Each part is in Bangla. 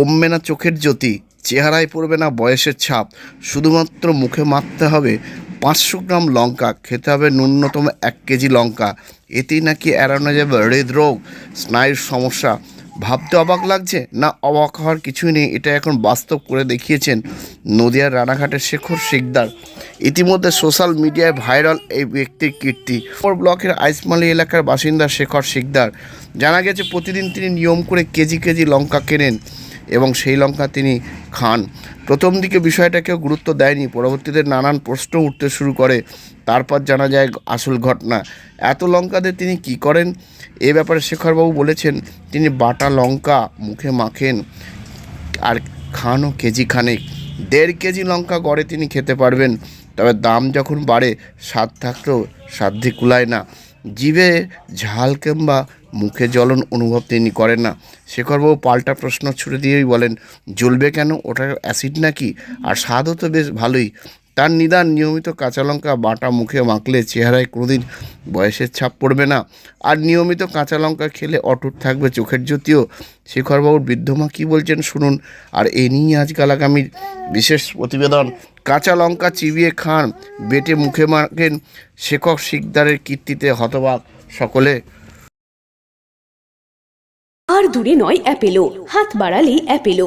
কমবে না চোখের জ্যোতি, চেহারায় পড়বে না বয়সের ছাপ। শুধুমাত্র মুখে মাখতে হবে পাঁচশো গ্রাম লঙ্কা, খেতে হবে ন্যূনতম এক কেজি লঙ্কা। এতেই নাকি এড়ানো যাবে হৃদরোগ, স্নায়ুর সমস্যা। ভাবতে অবাক লাগছে? না, অবাক হওয়ার কিছুই নেই। এটা এখন বাস্তব করে দেখিয়েছেন নদিয়ার রানাঘাটের শেখর শিকদার। ইতিমধ্যে সোশ্যাল মিডিয়ায় ভাইরাল এই ব্যক্তির কীর্তি। ওর ব্লকের আইসমালি এলাকার বাসিন্দা শেখর শিকদার। জানা গেছে, প্রতিদিন তিনি নিয়ম করে কেজি কেজি লঙ্কা কেনেন। এবং সেই লঙ্কা তিনি খান। প্রথম দিকে বিষয়টা কেউ গুরুত্ব দেয়নি। পরবর্তীতে নানান প্রশ্ন উঠতে শুরু করে। তারপর জানা যায় আসল ঘটনা। এত লঙ্কাতে তিনি কি করেন? এ ব্যাপারে শেখরবাবু বলেছেন, তিনি বাটা লঙ্কা মুখে মাখেন আর খানও কেজি খানেক। দেড় কেজি লঙ্কা গড়ে তিনি খেতে পারবেন। তবে দাম যখন বাড়ে, স্বাদ থাকলেও সাধ্যে কুলায় না। জিভে ঝাল কিংবা মুখে জ্বলন অনুভব তিনি করেন না। শেখরবাবু পাল্টা প্রশ্ন ছুড়ে দিয়েই বলেন, জ্বলবে কেন? ওটা অ্যাসিড নাকি? আর স্বাদও তো বেশ ভালোই। তার নিদান নিয়মিত কাঁচা লঙ্কা বাটা মুখে মাখলে চেহারায় কোনোদিন বয়সের ছাপ পড়বে না। আর নিয়মিত কাঁচা লঙ্কা খেলে অটুট থাকবে চোখের জ্যোতিও শেখরবাবুর বৃদ্ধমা কী বলছেন শুনুন। আর এ নিয়েই আজকাল আগামীর বিশেষ প্রতিবেদন। কাঁচা লঙ্কা চিবিয়ে খান, বেটে মুখে মাখেন শেখক শিকদারের কীর্তিতে হতবাক সকলে। আর দূরে নয় অ্যাপেলো, হাত বাড়ালেই Apollo.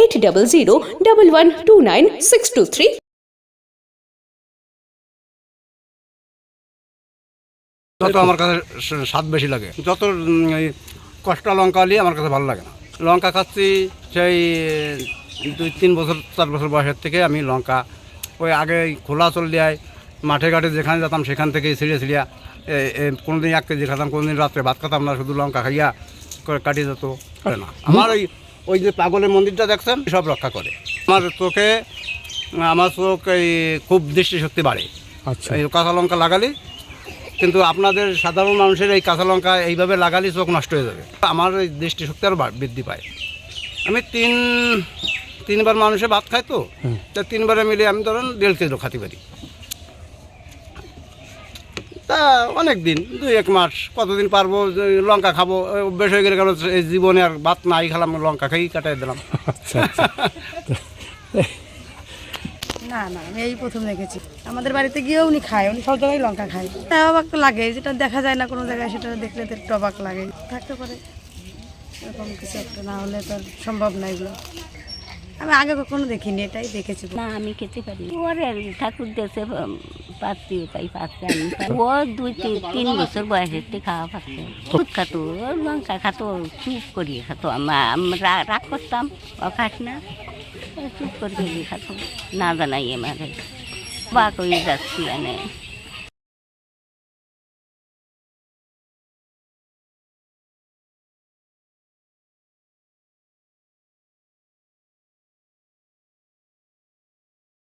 Eight double zero double one two nine six two three যত আমার কাছে স্বাদ বেশি লাগে। যত কষ্টা লঙ্কা হলে আমার কাছে ভালো লাগে না। লঙ্কা খাচ্ছি সেই দুই তিন বছর চার বছর বয়সের থেকে আমি লঙ্কা ওই আগে খোলা চল দেয় মাঠে ঘাটে যেখানে যেতাম সেখান থেকে ছিঁড়ে ছিঁড়িয়া কোনো দিন এক কেজি খেতাম কোনো দিন রাত্রে ভাত খেতাম না শুধু লঙ্কা খাইয়া কাটিয়ে যেত। না। আমার ওই ওই যে পাগলের মন্দিরটা দেখছেন? সব রক্ষা করে। আমার চোখে আমার চোখ এই খুব দৃষ্টিশক্তি বাড়ে। আচ্ছা। এই কাঁচা লঙ্কা লাগালে কিন্তু আপনাদের সাধারণ মানুষের এই কাঁচা লঙ্কা এইভাবে লাগালে চোখ নষ্ট হয়ে যাবে। আমার এই দৃষ্টিশক্তি আরও বৃদ্ধি পায়। আমি তিন তিনবার মানুষে ভাত খায় তো তা তিনবারে মিলে আমি ধরেন দেড় কেজি খাতে পারি। তা অনেক দিন দুই এক মাস কতদিন পারব লঙ্কা খাব অভ্যেস হয়ে গেলে গেল এই জীবনে আর ভাত নাই খেলাম লঙ্কা খেয়েই কাটাই দিলাম। আচ্ছা আচ্ছা। না না আমি এই প্রথম দেখেছি। আমাদের বাড়িতে গিয়েও উনি খায় উনি সব জায়গায় লঙ্কা খায়। তাই অবাক লাগে যেটা দেখা যায় না কোনো জায়গায় সেটা দেখলে তো একটু অবাক লাগে। থাকতে পারে এরকম কিছু একটা না হলে তো সম্ভব না এগুলো। আমি আগে কখনো দেখিনি এটাই দেখেছি। না আমি খেতে পারি ওরে ঠাকুর দেশে পাচ্ছি তাই পাচ্ছি আমি ও দুই তিন বছর বয়সের থেকে খাওয়া পাচ্ছে দুধ খাতো, লঙ্কা খাতো, চুপ করিয়ে খাতো। আমরা রাগ করতাম ও খাস না। চুপ করিয়ে খাতো, না জানাই আমারে বা কই যাচ্ছি এনে।